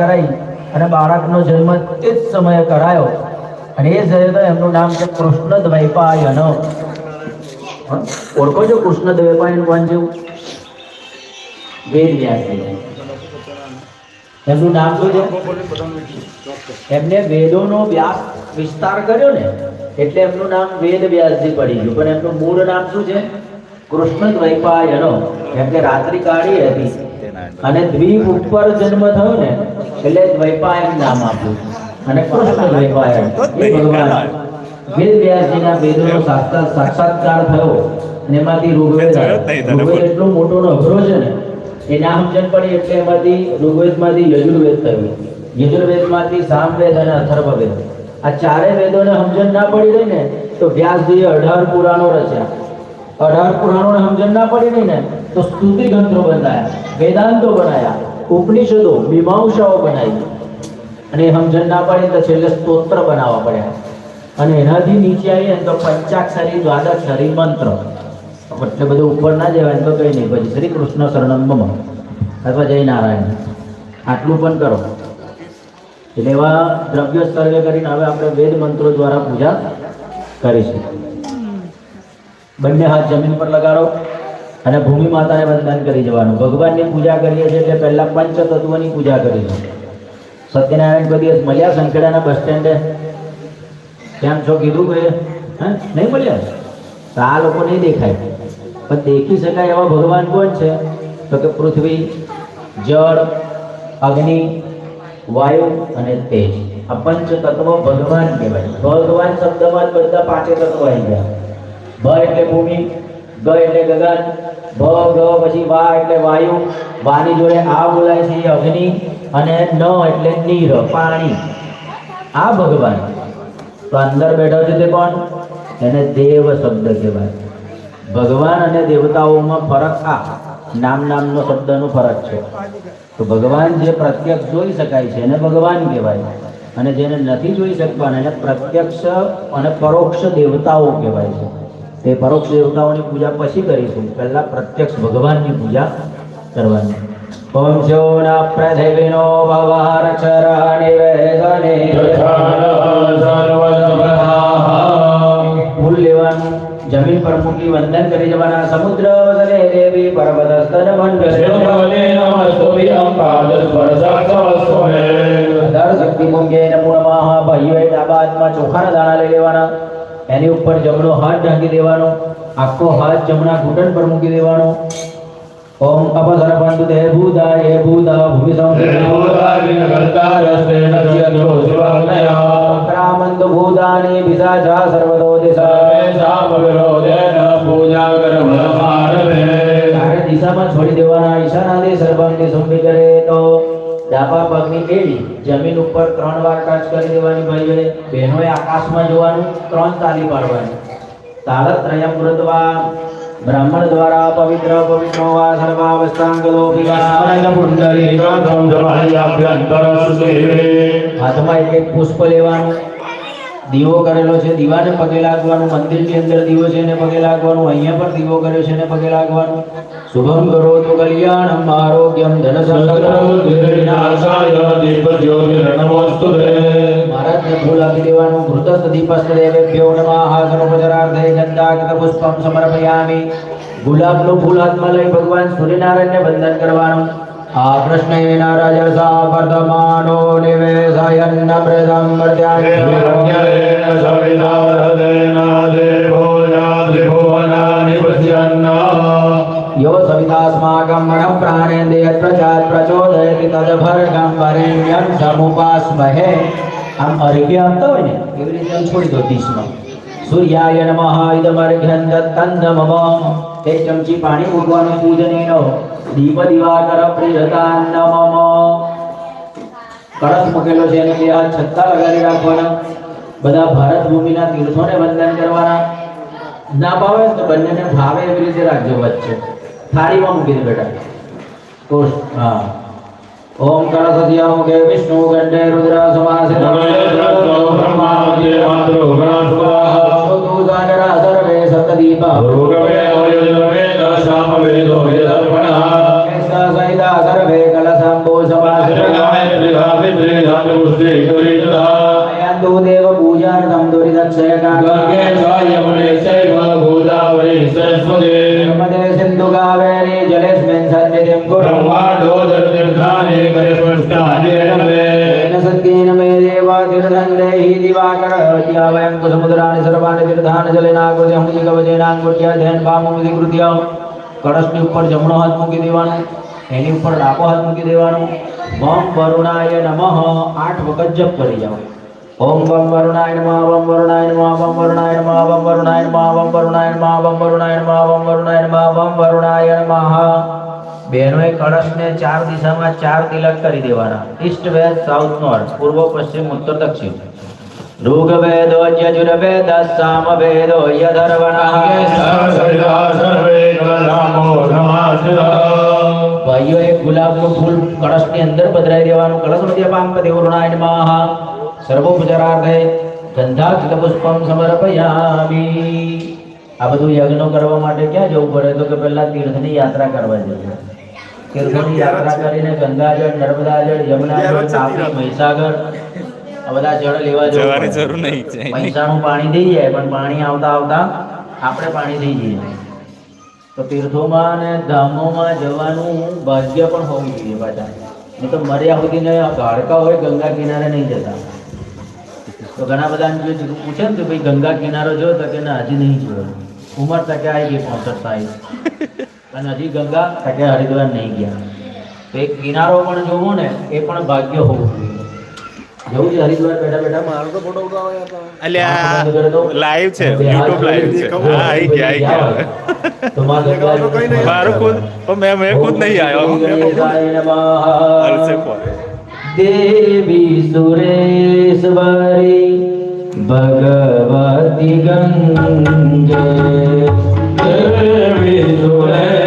કરાઈ અને બાળકનો જન્મ તે જ સમયે કરાયો. અને એ સમયે એમનું નામ છે કૃષ્ણ દ્વૈપાયન ઓળખો છો કૃષ્ણ દ્વૈપાયન કોણ જેવું? વેદ વ્યાસ એમનું નામ શું છે? એમને વેદોનો વ્યાસ વિસ્તાર કર્યો ને, એટલે એમનું નામ વેદ વ્યાસજી પડી ગયું. પણ એમનું મૂળ નામ શું છે? કૃષ્ણ દ્વૈપાયનો એમ કે રાત્રિ કાળી હતી. અને દ્વીપ ઉપર જન્મ થયો ને એટલે દ્વૈપાયન નામ આપ્યું. અને કૃષ્ણ દ્વૈપાયન એ ભગવાન વેદ વ્યાસજીના વેદનો સાક્ષાત સાક્ષાત્કાર થયો. અને એમાંથી ઋગ્વેદ ઋગ્વેદ એટલો મોટો અઘરો છે ને એ ના સમજણ પડી એટલે એમાંથી ઋગ્વેદમાંથી યજુર્વેદ થયું. યજુર્વેદમાંથી સામવેદ અને અથર્વવેદ. આ ચારે વેદોને સમજણ ના પડી રહી ને તો વ્યાસજીએ અઢાર પુરાણો રચ્યા. અઢાર પુરાણોને સમજણ ના પડી નહીં ને, તો સ્તુતિ ગ્રંથો બનાયા વેદાંતો બનાયા, ઉપનિષદો, મીમાંસાઓ બનાવી. અને સમજણ ના પડે તો છેલ્લે સ્તોત્ર બનાવવા પડ્યા. અને એનાથી નીચે આવીએ તો પંચાક્ષરી દ્વાદક્ષરી મંત્ર. એટલે બધું ઉપર ના જવાય તો કઈ નહીં, પછી શ્રી કૃષ્ણ શરણમ અથવા જય નારાયણ આટલું પણ કરો. એટલે એવા દ્રવ્ય સર્વે કરીને હવે આપણે વેદ મંત્રો દ્વારા પૂજા કરીશું. બંને હાથ જમીન પર લગાડો અને ભૂમિ માતાને વંદન કરી જવાનું ભગવાનની પૂજા કરીએ છીએ એટલે પહેલાં પંચ તત્વોની પૂજા કરી કરીશું સત્યનારાયણ કોઈ દિવસ મળ્યા સંખેડાના બસ સ્ટેન્ડે? કેમ છો? કીધું કે હે? નહીં મળ્યા? તો આ લોકો નહીં દેખાય. પણ દેખી શકાય એવા ભગવાન કોણ છે? તો કે પૃથ્વી, જળ, અગ્નિ, વાયુ અને તેજ. આ પંચ તત્વ ભગવાન કહેવાય. ભગવાન શબ્દમાં જ બધા પાંચે તત્વ આવી ગયા. ભ એટલે ભૂમિ, ગ એટલે ગગન ભ ગ પછી વા એટલે વાયુ, વાની જોડે આ બોલાય છે અગ્નિ અને ન એટલે નીર, પાણી. આ ભગવાન. તો અંદર બેઠો છે તે કોણ? એને દેવ શબ્દ કહેવાય. ભગવાન અને દેવતાઓમાં ફરક આ, નામ નામનો શબ્દનો ફરક છે. તો ભગવાન જે પ્રત્યક્ષ જોઈ શકાય છે એને ભગવાન કહેવાય. અને જેને નથી જોઈ શકવાના એને પ્રત્યક્ષ અને પરોક્ષ દેવતાઓ કહેવાય છે. તે પરોક્ષ દેવતાઓની પૂજા પછી કરીશું. પહેલા પ્રત્યક્ષ ભગવાનની પૂજા કરવાની. ઓમ શોના પ્રદેવિનો ભવાર ચર નિવેદને ફૂલ લેવાનું જમીન પર મૂકી વંદન કરી જવાના સમુદ્ર વસલે દેવી પર્વત સ્તન દર શક્તિ મૂંગે નમૂળમાં ભાઈઓ એ ડાબા હાથમાં ચોખાના દાણા લઈ લેવાના. એની ઉપર જમણો હાથ ઢાંકી દેવાનો આખો હાથ જમણા ઘૂંટણ પર મૂકી દેવાનો. ઓમ અપસર બંધુ દે ભૂદા એ ભૂદા ભૂમિ સંક્રામંત ભૂદાની વિસાજા સર્વતો દિશા. ચારે દિશામાં છોડી દેવાના ઈશાનાથી સર્વાંગે સંભી કરે તો ડાબા પગની એડી જમીન ઉપર ત્રણ વાર ટચ કરી દેવાની ભાઈઓએ બહેનોએ આકાશમાં જોવાનું ત્રણ તાલી પાડવાની. તાલત્રયમ કૃત્વા બ્રાહ્મણ દ્વારા પવિત્ર પવિત્રો વા સર્વાવસ્થાંગલો હાથમાં એક એક પુષ્પ લેવાનું. દીવો કરેલો છે, દીવાને પગે લાગવાનું, મંદિરની અંદર દીવો છે એને પગે લાગવાનું, અહીંયા પણ દીવો કર્યો છે એને પગે લાગવાનું. શુભમ કરો તો કલ્યાણમ આરોગ્યમ ધન મહારાજને ફૂલ આપી દેવાનું મૃતસ્થ દીપસ્થ દેવેભ્યો નમઃ સર્વોપચારાર્થે ગંધાકૃત પુષ્પમ સમર્પયામી. ગુલાબનું ફૂલ હાથમાં લઈ ભગવાન સૂર્યનારાયણને વંદન કરવાનું. આ કૃષ્ણ રાજસા વર્ધમાનો નિવેશયન્ન પ્રદમ યો સવિતાસ્માકં મનઃ પ્રાણેન્દ્રિય પ્રચાર પ્રચોદયતિ તદભર્ગમ વરેણ્યં સમુપાસ્મહે આમ અર્ઘ્ય આપતા હોય ને એવી રીતે આમ છોડી દો ડીશમાં સૂર્યાય નમઃ ઇદમર્ઘ્યં દત્તં નમઃ એક ચમચી પાણી મૂકવાનું પૂજનીનો દીપ દિવાકર પ્રિયતાન નમઃ કળશ મૂકેલો છે એને બે છત્તા લગાડી રાખવાના। બધા ભારત ભૂમિના તીર્થોને વંદન કરવાના। ના ભાવે તો બંનેને ભાવે એવી રીતે રાખજો વચ્ચે। થાળીમાં મૂકીને બેટા કોષ હા. ઓમ કળશધ્યા મુખે વિષ્ણુ ગંડે રુદ્ર સમાસે સર્વે સપ્તદીપા સહિતા સર્વે કલશાંબો સમાસે दिवाकरहत्या वयं कुसमुद्राणि सर्वाणि तीर्थानि જલેનાકૃત્ય કવચેનાંગુટ્યા ધ્યાન ભામુધિકૃત્ય કળશની ઉપર જમણો હાથ મૂકી દેવાનો એની ઉપર ડાબો હાથ મૂકી દેવાનો વમ વરુણાય નમઃ આઠ વખત જપ કરી જાઓ ઓમ વમ વરુણાય નમઃ વમ વરુણાય નમઃ વમ વરુણાય નમઃ વમ વરુણાય નમઃ વમ વરુણાય નમઃ વમ વરુણાય નમઃ વમ વરુણાય નમઃ વમ વરુણાય નમઃ બહેનોએ કળશને ચાર દિશામાં ચાર તિલક કરી દેવાના ઈસ્ટ વેસ્ટ સાઉથ નોર્થ પૂર્વ પશ્ચિમ ઉત્તર દક્ષિણ ઋગ્વેદો यजुर्वेदः सामवेदो यधर्वणः ભાઈઓ એ ગુલાબનું ફૂલ કળશની અંદર પધરાઈ દેવાનું કળશ મધ્ય પાંપતિ વરુણાય નમઃ સર્વોપચારાર્થે ગંધાક્ષ પુષ્પમ સમર્પયામિ આ બધું યજ્ઞો કરવા માટે ક્યાં જવું પડે તો કે પહેલા તીર્થની યાત્રા કરવા જવું તીર્થની યાત્રા કરીને ગંગાજળ નર્મદાજળ યમુનાજળ તાપી મહીસાગર બધા જળ લેવા જવાની. જરૂર નહીં છે. પૈસાનું પાણી થઈ જાય પણ પાણી આવતા આવતા આપણે પાણી થઈ જઈએ. તો તીર્થોમાં અને ધામોમાં જવાનું ભાગ્ય પણ હોવું જોઈએ પાછા. નહીં તો મર્યા સુધીને ગાળકા હોય ગંગા કિનારે નહીં જતા. તો ઘણા બધા જો પૂછે ને કે ભાઈ ગંગા કિનારો જો તો કે ના હજી નહીં જોયો. ઉંમર તકે આવી ગઈ પોસઠ સાહીઠ. અને હજી ગંગા તકે હરિદ્વાર નહીં ગયા. તો એક કિનારો પણ જોવો ને એ પણ ભાગ્ય હોવું જોઈએ. લાઈવ છે યુટ્યુબ લાઈવ છે હા આઈ ગયા આવી ગયા મારું ખુદ પણ મેં મેં ખુદ નહીં આવ્યો. અરસે ફોન. દેવી સુરેશ્વરી ભગવતી ગંગે દેવી સુરેશ્વરી.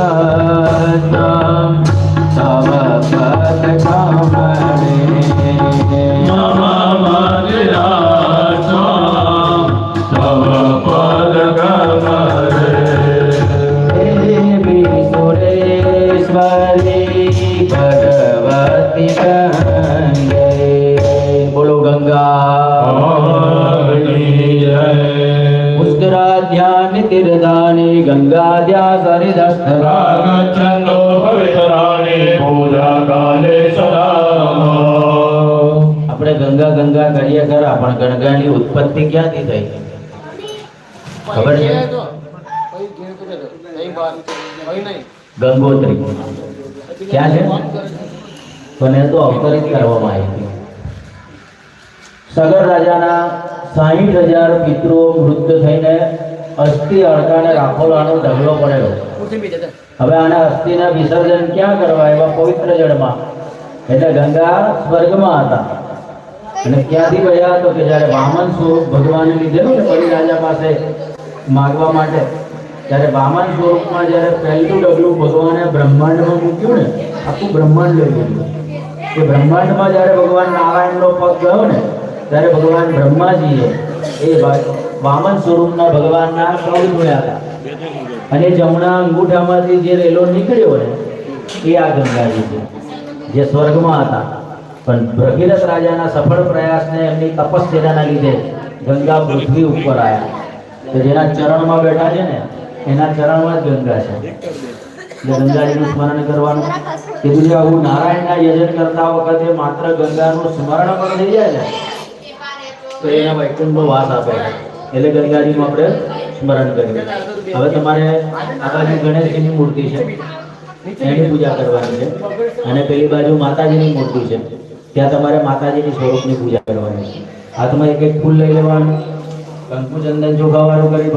No. ખરા પણ ગણગાની ઉત્પત્તિ ક્યાંથી થઈ? ખબર છે? ગંગોત્રી. ક્યાં છે? પણ તો અવતરિત કરવામાં આવી હતી. સગર રાજાના સાહીઠ હજાર પિત્રો મૃત્યુ થઈને અસ્થિ અડકાને રાખોલાનો ઢગલો પડેલો. હવે આના અસ્થિના વિસર્જન ક્યાં કરવા? એવા પવિત્ર જળમાં. એટલે ગંગા સ્વર્ગમાં હતા. અને ક્યાંથી ગયા તો કે જ્યારે વામન સ્વરૂપ ભગવાને લીધેલું ને બલિ રાજા પાસે માગવા માટે, ત્યારે વામન સ્વરૂપમાં જ્યારે પહેલું ડગલું ભગવાને બ્રહ્માંડમાં મૂક્યું ને, આખું બ્રહ્માંડ લઈ લીધું. એ બ્રહ્માંડમાં જ્યારે ભગવાન નારાયણનો પગ ગયો ને, ત્યારે ભગવાન બ્રહ્માજીએ એ વામન સ્વરૂપના ભગવાનના કળ જોયા હતા. અને જમણા અંગૂઠામાંથી જે રેલો નીકળ્યો ને, એ આ ગંગાજી છે, જે સ્વર્ગમાં હતા. પણ ભગીરથ રાજાના સફળ પ્રયાસને એમની તપસ્યાના લીધે ગંગા પૃથ્વી ઉપર આવ્યા તો જેના ચરણમાં બેઠા છે ને, એના ચરણમાં જ ગંગા છે. ગંગાજીનું સ્મરણ કરવાનું. કીધું છે, આવું નારાયણના યજન કરતા વખતે માત્ર ગંગાનું સ્મરણ પણ થઈ જાય ને, તો એના વૈકુંઠનો વાસ આપે એટલે ગંગાજીનું આપણે સ્મરણ કરીએ. હવે તમારે આ બાજુ ગણેશજીની મૂર્તિ છે. એની પૂજા કરવાની છે. અને પેલી બાજુ માતાજીની મૂર્તિ છે. ત્યાં તમારે માતાજીની સ્વરૂપની પૂજા કરવાની હાથમાં એક એક ફૂલ લઈ લેવાનું કંકુ ચંદન ચોખાવાળું કરી